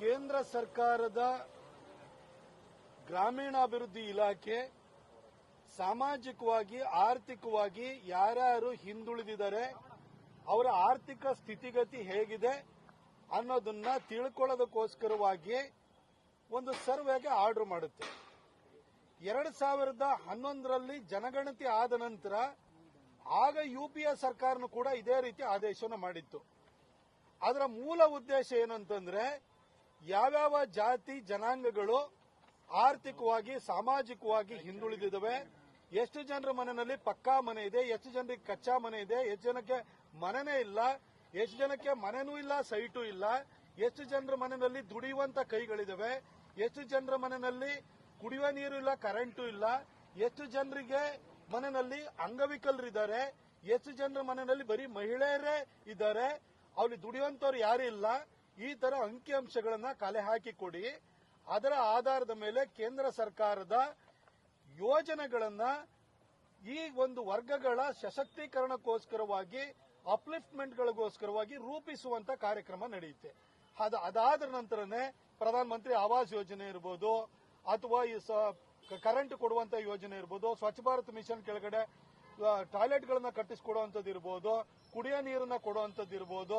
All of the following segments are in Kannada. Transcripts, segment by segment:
ಕೇಂದ್ರ ಸರ್ಕಾರದ ಗ್ರಾಮೀಣಾಭಿವೃದ್ಧಿ ಇಲಾಖೆ ಸಾಮಾಜಿಕವಾಗಿ, ಆರ್ಥಿಕವಾಗಿ ಯಾರ್ಯಾರು ಹಿಂದುಳಿದಿದ್ದಾರೆ, ಅವರ ಆರ್ಥಿಕ ಸ್ಥಿತಿಗತಿ ಹೇಗಿದೆ ಅನ್ನೋದನ್ನ ತಿಳ್ಕೊಳ್ಳೋದಕ್ಕೋಸ್ಕರವಾಗಿ ಒಂದು ಸರ್ವೆಗೆ ಆರ್ಡರ್ ಮಾಡುತ್ತೆ. ಎರಡು ಸಾವಿರದ ಹನ್ನೊಂದರಲ್ಲಿ ಜನಗಣತಿ ಆದ ನಂತರ ಆಗ ಯು ಪಿ ಎ ಸರ್ಕಾರನು ಕೂಡ ಇದೇ ರೀತಿ ಆದೇಶವನ್ನು ಮಾಡಿತ್ತು. ಅದರ ಮೂಲ ಉದ್ದೇಶ ಏನಂತಂದ್ರೆ ಯಾವ್ಯಾವ ಜಾತಿ ಜನಾಂಗಗಳು ಆರ್ಥಿಕವಾಗಿ, ಸಾಮಾಜಿಕವಾಗಿ ಹಿಂದುಳಿದಿದ್ದಾವೆ? ಎಷ್ಟು ಜನರ ಮನೆಯಲ್ಲಿ ಪಕ್ಕಾ ಮನೆ ಇದೆ? ಎಷ್ಟು ಜನರಿಗೆ ಕಚ್ಚಾ ಮನೆ ಇದೆ? ಎಷ್ಟು ಜನಕ್ಕೆ ಮನೆನೇ ಇಲ್ಲ? ಎಷ್ಟು ಜನಕ್ಕೆ ಮನೆನೂ ಇಲ್ಲ, ಸೈಟು ಇಲ್ಲ? ಎಷ್ಟು ಜನರ ಮನೆಯಲ್ಲಿ ದುಡಿಯುವಂತ ಕೈಗಳಿದಾವೆ ಎಷ್ಟು ಜನರ ಮನೆಯಲ್ಲಿ ಕುಡಿಯುವ ನೀರು ಇಲ್ಲ, ಕರೆಂಟು ಇಲ್ಲ? ಎಷ್ಟು ಜನರಿಗೆ ಮನೆಯಲ್ಲಿ ಅಂಗವಿಕಲರಿದ್ದಾರೆ? ಎಷ್ಟು ಜನರ ಮನೆಯಲ್ಲಿ ಬರೀ ಮಹಿಳೆಯರೇ ಇದ್ದಾರೆ? ಅವ್ರಿಗೆ ದುಡಿಯುವಂತವ್ರು ಯಾರು ಇಲ್ಲ? ಈ ತರ ಅಂಕಿಅಂಶಗಳನ್ನ ಕಲೆ ಹಾಕಿಕೊಡಿ ಅದರ ಆಧಾರದ ಮೇಲೆ ಕೇಂದ್ರ ಸರ್ಕಾರದ ಯೋಜನೆಗಳನ್ನ ಈ ಒಂದು ವರ್ಗಗಳ ಸಶಕ್ತೀಕರಣಕ್ಕೋಸ್ಕರವಾಗಿ ಅಪ್ಲಿಫ್ಟ್ಮೆಂಟ್ಗಳಿಗೋಸ್ಕರವಾಗಿ ರೂಪಿಸುವಂತ ಕಾರ್ಯಕ್ರಮ ನಡೆಯುತ್ತೆ. ಅದು, ಅದಾದ ನಂತರನೇ ಪ್ರಧಾನ ಮಂತ್ರಿ ಆವಾಸ್ ಯೋಜನೆ ಇರ್ಬೋದು, ಅಥವಾ ಈ ಕರೆಂಟ್ ಕೊಡುವಂತ ಯೋಜನೆ ಇರ್ಬೋದು, ಸ್ವಚ್ಛ ಭಾರತ್ ಮಿಷನ್ ಕೆಳಗಡೆ ಟಾಯ್ಲೆಟ್ಗಳನ್ನ ಕಟ್ಟಿಸಿಕೊಡುವಂಥದ್ದು ಇರ್ಬೋದು ಕುಡಿಯೋ ನೀರನ್ನ ಕೊಡುವಂಥದ್ದು ಇರ್ಬೋದು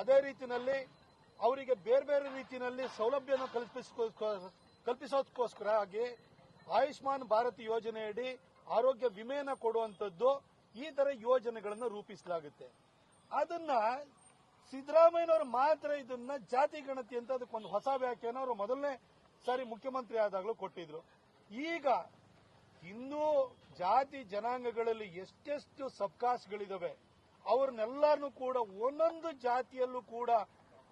ಅದೇ ರೀತಿನಲ್ಲಿ ಅವರಿಗೆ ಬೇರೆ ಬೇರೆ ರೀತಿಯಲ್ಲಿ ಸೌಲಭ್ಯನ ಕಲ್ಪಿಸೋದಕ್ಕೋಸ್ಕರ ಆಗಿ ಆಯುಷ್ಮಾನ್ ಭಾರತ್ ಯೋಜನೆಯಡಿ ಆರೋಗ್ಯ ವಿಮೆಯನ್ನು ಕೊಡುವಂಥದ್ದು ಈ ತರ ಯೋಜನೆಗಳನ್ನು ರೂಪಿಸಲಾಗುತ್ತೆ. ಅದನ್ನ ಸಿದ್ದರಾಮಯ್ಯನವರು ಮಾತ್ರ ಇದನ್ನ ಜಾತಿ ಗಣತಿ ಅಂತ ಅದಕ್ಕೊಂದು ಹೊಸ ವ್ಯಾಖ್ಯಾನ ಅವರು ಮೊದಲನೇ ಸಾರಿ ಮುಖ್ಯಮಂತ್ರಿ ಆದಾಗಲೂ ಕೊಟ್ಟಿದ್ರು. ಈಗ ಇನ್ನೂ ಜಾತಿ ಜನಾಂಗಗಳಲ್ಲಿ ಎಷ್ಟೆಷ್ಟು ಸಬ್ಕಾಸ್ಟ್ಗಳಿದಾವೆ ಅವ್ರನ್ನೆಲ್ಲರನ್ನೂ ಕೂಡ ಒಂದೊಂದು ಜಾತಿಯಲ್ಲೂ ಕೂಡ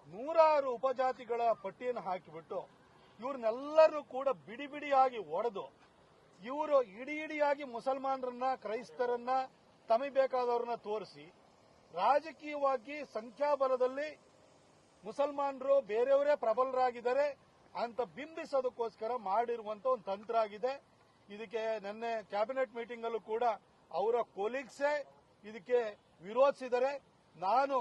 ನೂರಾರು ಉಪಜಾತಿಗಳ ಪಟ್ಟಿಯನ್ನು ಹಾಕಿಬಿಟ್ಟು ಇವ್ರನ್ನೆಲ್ಲರೂ ಕೂಡ ಬಿಡಿ ಬಿಡಿಯಾಗಿ ಒಡೆದು ಇವರು ಇಡಿ ಇಡಿಯಾಗಿ ಮುಸಲ್ಮಾನರನ್ನ, ಕ್ರೈಸ್ತರನ್ನ, ತಮಗೆ ಬೇಕಾದವ್ರನ್ನ ತೋರಿಸಿ ರಾಜಕೀಯವಾಗಿ ಸಂಖ್ಯಾಬಲದಲ್ಲಿ ಮುಸಲ್ಮಾನರು ಬೇರೆಯವರೇ ಪ್ರಬಲರಾಗಿದ್ದಾರೆ ಅಂತ ಬಿಂಬಿಸೋದಕ್ಕೋಸ್ಕರ ಮಾಡಿರುವಂತ ಒಂದು ತಂತ್ರ ಆಗಿದೆ. ಇದಕ್ಕೆ ನಿನ್ನೆ ಕ್ಯಾಬಿನೆಟ್ ಮೀಟಿಂಗ್ ಅಲ್ಲೂ ಕೂಡ ಅವರ ಕೊಲೀಗ್ಸೇ ಇದಕ್ಕೆ ವಿರೋಧಿಸಿದರೆ ನಾನು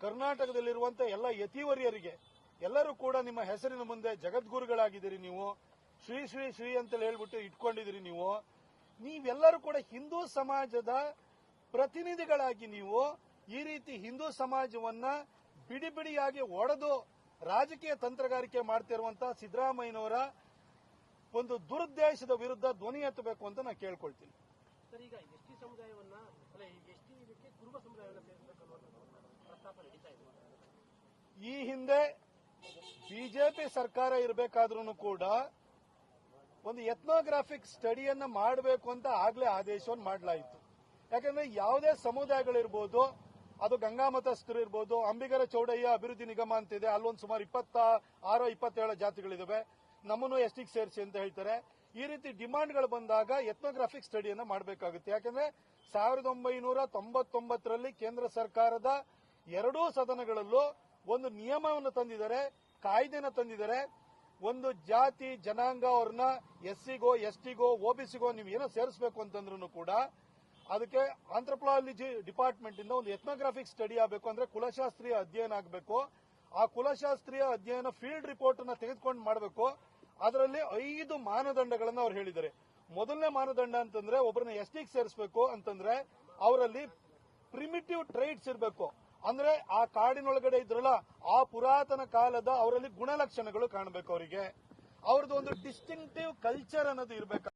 ಕರ್ನಾಟಕದಲ್ಲಿರುವಂತ ಎಲ್ಲ ಯತಿವರಿಯರಿಗೆ, ಎಲ್ಲರೂ ಕೂಡ ನಿಮ್ಮ ಹೆಸರಿನ ಮುಂದೆ ಜಗದ್ಗುರುಗಳಾಗಿದ್ದೀರಿ ನೀವು. ಶ್ರೀ ಶ್ರೀ ಶ್ರೀ ಅಂತ ಹೇಳ್ಬಿಟ್ಟು ಇಟ್ಕೊಂಡಿದ್ದೀರಿ ನೀವು. ನೀವೆಲ್ಲರೂ ಕೂಡ ಹಿಂದೂ ಸಮಾಜದ ಪ್ರತಿನಿಧಿಗಳಾಗಿ ನೀವು ಈ ರೀತಿ ಹಿಂದೂ ಸಮಾಜವನ್ನ ಬಿಡಿ ಬಿಡಿಯಾಗಿ ಒಡೆದು ರಾಜಕೀಯ ತಂತ್ರಗಾರಿಕೆ ಮಾಡ್ತಿರುವಂತಹ ಸಿದ್ದರಾಮಯ್ಯನವರ ಒಂದು ದುರುದ್ದೇಶದ ವಿರುದ್ಧ ಧ್ವನಿ ಎತ್ತಬೇಕು ಅಂತ ನಾನು ಕೇಳ್ಕೊಳ್ತೀನಿ ಸರ್ ಈಗ ಎಸ್ ಟಿ ಸಮುದಾಯವನ್ನ ಅಲ್ಲ ಎಸ್ ಟಿ ಇದಕ್ಕೆ ಕುರುಬ ಸಮುದಾಯವನ್ನ ಸೇರಿಸಬೇಕು ಅನ್ನುವಂಥ ಪ್ರಸ್ತಾಪ ನಡೀತಾ ಇದೆ ಈ ಹಿಂದೆ ಬಿಜೆಪಿ ಸರ್ಕಾರ ಇರಬೇಕಾದ್ರೂ ಕೂಡ ಒಂದು ಎಥ್ನೋಗ್ರಾಫಿಕ್ ಸ್ಟಡಿಯನ್ನು ಮಾಡಬೇಕು ಅಂತ ಆಗ್ಲೇ ಆದೇಶವನ್ನು ಮಾಡಲಾಯಿತು. ಯಾಕಂದ್ರೆ ಯಾವುದೇ ಸಮುದಾಯಗಳಿರ್ಬೋದು, ಅದು ಗಂಗಾಮತಸ್ಥರು ಇರ್ಬೋದು, ಅಂಬಿಗರ ಚೌಡಯ್ಯ ಅಭಿವೃದ್ಧಿ ನಿಗಮ ಅಂತಿದೆ, ಅಲ್ಲೊಂದು ಸುಮಾರು ಇಪ್ಪತ್ತ ಆರು, ಇಪ್ಪತ್ತೇಳು ಜಾತಿಗಳಿದಾವೆ. ನಮ್ಮನ್ನು ಎಸ್ಟಿಗೆ ಸೇರಿಸಿ ಅಂತ ಹೇಳ್ತಾರೆ. ಈ ರೀತಿ ಡಿಮಾಂಡ್ಗಳು ಬಂದಾಗ ಎಥ್ನೋಗ್ರಾಫಿಕ್ ಸ್ಟಡಿಯನ್ನು ಮಾಡಬೇಕಾಗುತ್ತೆ. ಯಾಕಂದ್ರೆ ಸಾವಿರದ ಒಂಬೈನೂರ ತೊಂಬತ್ತೊಂಬತ್ತರಲ್ಲಿ ಕೇಂದ್ರ ಸರ್ಕಾರದ ಎರಡೂ ಸದನಗಳಲ್ಲೂ ಒಂದು ನಿಯಮವನ್ನು ತಂದಿದ್ದಾರೆ, ಕಾಯ್ದೆನ ತಂದಿದ್ದಾರೆ. ಒಂದು ಜಾತಿ, ಜನಾಂಗ ಅವ್ರನ್ನ ಎಸ್ಸಿಗೋ, ಎಸ್ಟಿಗೋ ಓಬಿಸಿಗೋ ನೀವು ಏನೋ ಸೇರಿಸಬೇಕು ಅಂತಂದ್ರೂ ಕೂಡ ಅದಕ್ಕೆ ಆಂಥ್ರಪಾಲಜಿ ಡಿಪಾರ್ಟ್ಮೆಂಟ್ ಇಂದ ಒಂದು ಎಥ್ನೋಗ್ರಾಫಿಕ್ ಸ್ಟಡಿ ಆಗಬೇಕು ಅಂದ್ರೆ ಕುಲಶಾಸ್ತ್ರೀಯ ಅಧ್ಯಯನ ಆಗಬೇಕು. ಆ ಕುಲಶಾಸ್ತ್ರೀಯ ಅಧ್ಯಯನ ಫೀಲ್ಡ್ ರಿಪೋರ್ಟ್ ಅನ್ನ ತೆಗೆದುಕೊಂಡು ಮಾಡಬೇಕು. ಅದರಲ್ಲಿ ಐದು ಮಾನದಂಡಗಳನ್ನು ಅವ್ರು ಹೇಳಿದ್ದಾರೆ. ಮೊದಲನೇ ಮಾನದಂಡ ಅಂತಂದ್ರೆ ಒಬ್ಬರನ್ನ ಎಸ್ಟಿಗೆ ಸೇರಿಸಬೇಕು ಅಂತಂದ್ರೆ ಅವರಲ್ಲಿ ಪ್ರಿಮಿಟಿವ್ ಟ್ರೈಟ್ಸ್ ಇರಬೇಕು. ಅಂದ್ರೆ ಆ ಕಾಡಿನೊಳಗಡೆ ಇದ್ರಲ್ಲ ಆ ಪುರಾತನ ಕಾಲದ ಅವರಲ್ಲಿ ಗುಣಲಕ್ಷಣಗಳು ಕಾಣಬೇಕು ಅವರಿಗೆ. ಅವ್ರದ್ದು ಒಂದು ಡಿಸ್ಟಿಂಕ್ಟಿವ್ ಕಲ್ಚರ್ ಅನ್ನೋದು ಇರಬೇಕು